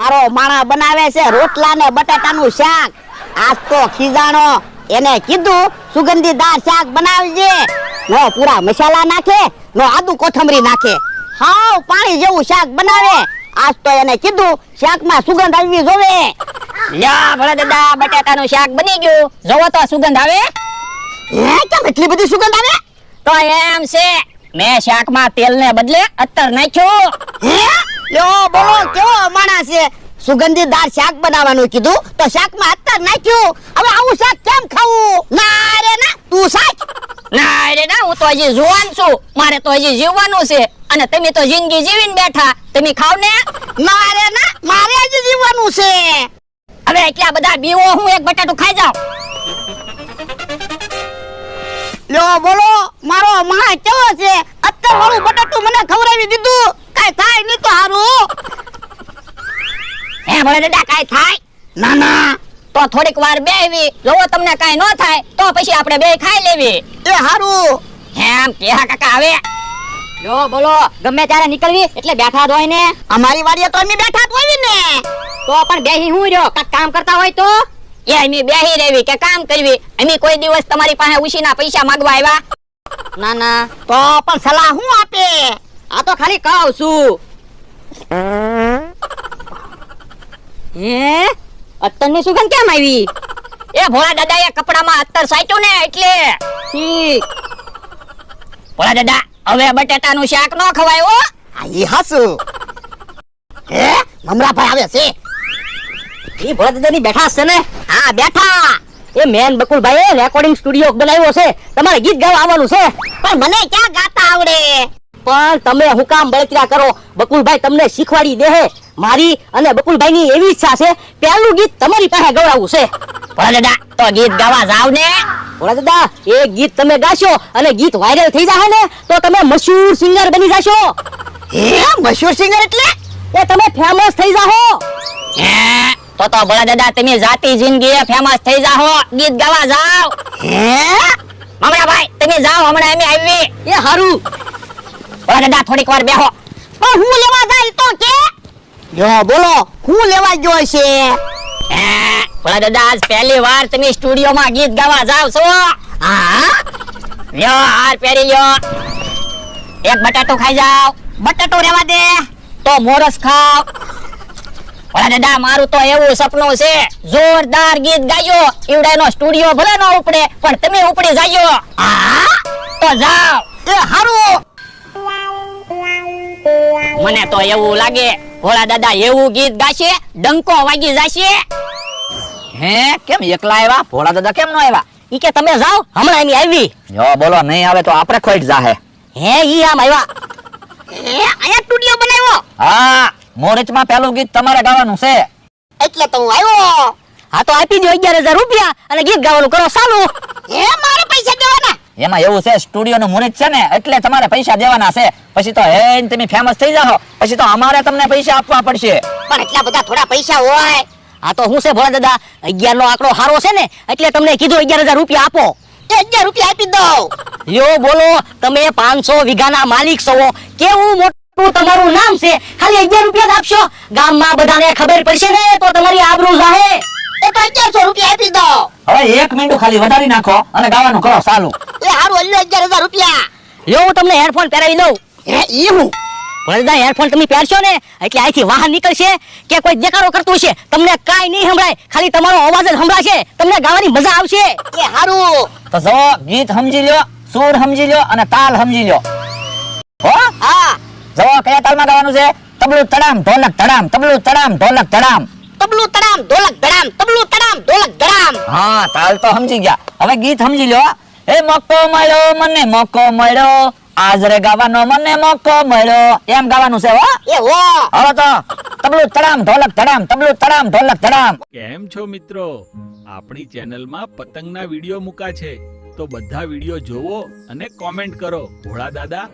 મારો માણા બનાવે છે રોટલા ને બટાટાનું શાક. આજ તો ખીજાણો. એને કીધું, સુગંધીદાર શાક બનાવજે. નો પૂરા મસાલા નાખે, નો આદુ કોથમરી નાખે. હાવ પાણી જેવું શાક બનાવે. આજ તો એને કીધું, શાકમાં સુગંધ આવવી જોવે. લ્યા ભલે દાદા, બટાટાનું શાક બની ગયું. જોવો તો સુગંધ આવે. હે, કેમ એટલી બધી સુગંધ આવે? તો એમ છે, મેં શાકમાં તેલને બદલે અત્તર નાખ્યું. યો બોલો કેવો માણસ છે? સુગંધીદાર શાક બનાવવાનું કીધું તો શાકમાં અત્તર નાખ્યું. હવે આવું શાક કેમ ખાવું? ના રે ના તું શાક. ના રે ના હું તો હજી જુવાન છું. મારે તો હજી જીવવાનું છે. અને તમે તો જિંદગી જીવીને બેઠા. તમે ખાવ ને? ના રે ના મારે હજી જીવવાનું છે. હવે એટલા બધા બીવો હું એક બટાટું ખાઈ જાઉં. લ્યો બોલો મારો માં કેવો છે? અત્તર વાળું બટાટું મને ખવડાવી દીધું. કાઈ થાય નહીં તો હારું. હે ભલે ડાકાય થાય. ના ના તો થોડીક વાર બેહવી. જોવો તમને કાઈ ન થાય તો પછી આપણે બે ખાઈ લેવી. એ હારું. એમ કેહા કાકા આવે જો બોલો ગમે ત્યારે નીકળવી એટલે બેઠા જ હોય ને. અમારી વાડીએ તો અમે બેઠા જ હોય ને. તો પણ બેહી હું રહ્યો? કાક કામ કરતા હોય તો? એ અમે બેહી રહેવી કે કામ કરવી? અમે કોઈ દિવસ તમારી પાસે ઉશીના પૈસા માંગવા આવ્યા? ના ના તો પણ સલાહ હું આપે? આ તો ખાલી કાવ છું. હે? અત્તરની સુગંધ કેમ આવી? એ ભોળા દાદા એ કપડામાં અત્તર સાચ્યું ને એટલે. ભોળા દાદા હવે બટેટાનું શાક ન ખવાય હો. આ ઈ હસુ. હે? મમરાભાઈ આવે છે. એ ભોળા દાદાની બેઠા છે ને? હા બેઠા. એ મેન બકુલભાઈ રેકોર્ડિંગ સ્ટુડિયો બનાવ્યો છે. તમારે ગીત ગાવા આવવાનું છે. પણ મને ક્યાં ગાતા આવડે? પણ તમે હું કામ બળતરા કરો. બકુલભાઈ તમને શીખવાડી દે મારી અને બકુલભાઈ ની એવી ઈચ્છા છે પહેલું ગીત તમારી પાસે ગવડાવવું છે. ભોળા દાદા તો ગીત ગાવા જાવ ને. ભોળા દાદા એ ગીત તમે ગાશો અને ગીત વાયરલ થઈ જશે ને તો તમે મશહૂર સિંગર બની જશો. હે મશહૂર સિંગર એટલે? એ તમે ફેમસ થઈ જાહો. તો તો ભોળા દાદા તમે જાતિ જિંદગી ફેમસ થઈ જાહો. ગીત ગાવા જાવ. હે? હમણાં ભાઈ તમે જાઓ હમણાં અમે આવી એ હારું. ભોળા દાદા થોડીક વાર બેહો. પણ હું લેવા જાય તો કે? જો બોલો. હું લેવા ગયો છે? ભોળા દાદા આજ પહેલી વાર તમે સ્ટુડિયોમાં ગીત ગાવા જાવ છો? હા? લ્યો હાર પહેરી લ્યો. એક બટાટો ખાઈ જાવ બટાટો રેવા દે. તો મોરસ ખાવ ઓલા દાદા મારું તો એવું સપનું છે. જોરદાર ગીત ગાયો ઈવડાનો સ્ટુડિયો ભલે ન ઉપડે પણ તમે ઉપડી જાયો હા? તો જાવ એ હારું. મને તો એવું લાગે ભોળા દાદા એવું ગીત ગાશે ડંકો વાગી જશે. હે કેમ એકલા આવ્યા? ભોળા દાદા કેમ નો આવ્યા? ઈ કે તમે જાઓ હમણાં એની આવી. જો બોલો નહીં આવે તો આપણે ખોઈટ જાહે. હે ઈ આમ આવ્યા. એ આયા સ્ટુડિયો બનાવ્યો? હા મોરચમાં પેલું ગીત તમારે ગાવાનું છે. એટલે તો હું આવ્યો. હા તો આપી દો અગિયાર હજાર રૂપિયા અને ગીત ગાવાનું કરો ચાલુ. હે મારે એમાં એવું છે સ્ટુડિયો નું મુહૂર્ત છે ને, એટલે તમારે પૈસા દેવાના છે. પછી તો હેન, તમે ફેમસ થઈ જાઓ. પછી તો અમારે તમને પૈસા આપવા પડશે. પણ એટલા બધા થોડા પૈસા હોય. આ તો હું છે ભોળા દાદા? અગિયાર નો આંકડો હારો છે ને, એટલે તમને કીધું અગિયાર હજાર રૂપિયા આપો. કે અગિયાર રૂપિયા આપી દઉં. યો, બોલો, તમે પાંચસો વીઘાના માલિક છો. કેવું મોટું તમારું નામ છે? ખાલી અગિયાર રૂપિયા જ આપશો? ગામમાં બધાને ખબર પડશે ને, તો તમારી આબરૂ જાહે. તો અગિયારસો રૂપિયા આપી દો હવે એક મિનિટ ખાલી વધારી નાખો અને ગાવાનું કરો ચાલુ. એ હારું અલ્યો અગિયાર હજાર રૂપિયા. લ્યો હું તમને હેડફોન પહેરાવી દઉં. હે ઈ હું? ભોળા હેડફોન તમે પહેરશો ને એટલે અહીંથી વાહન નીકળશે કે કોઈ દેખાડો કરતું છે તમને કાંઈ નહીં સંભળાય ખાલી તમારો અવાજ જ સંભળાશે. તમને ગાવાની મજા આવશે. એ હારું. તો જો ગીત સમજી લ્યો સુર સમજી લ્યો અને તાલ સમજી લ્યો. હો? હા. જો કયા તાલમાં ગાવાનું છે? તબલું તડામ ઢોલક તડામ તબલું તડામ ઢોલક તડામ તબલું તડામ ઢોલક ધડામ તબલું તડામ ઢોલક ધડામ. હા તાલ તો સમજી ગયા. હવે ગીત સમજી લ્યો એ મોકો મળ્યો મને મોકો મળ્યો. આજ રે ગાવાનો મને મોકો મળ્યો. એમ ગાવાનું છે હો? એ હો હવે તો તબલું તડામ ઢોલક તડામ તબલું તડામ ઢોલક તડામ. કેમ છો મિત્રો? આપણી ચેનલમાં પતંગના વીડિયો મૂકા છે. તો બધા વીડિયો જોવો અને કોમેન્ટ કરો. ભોળા દાદા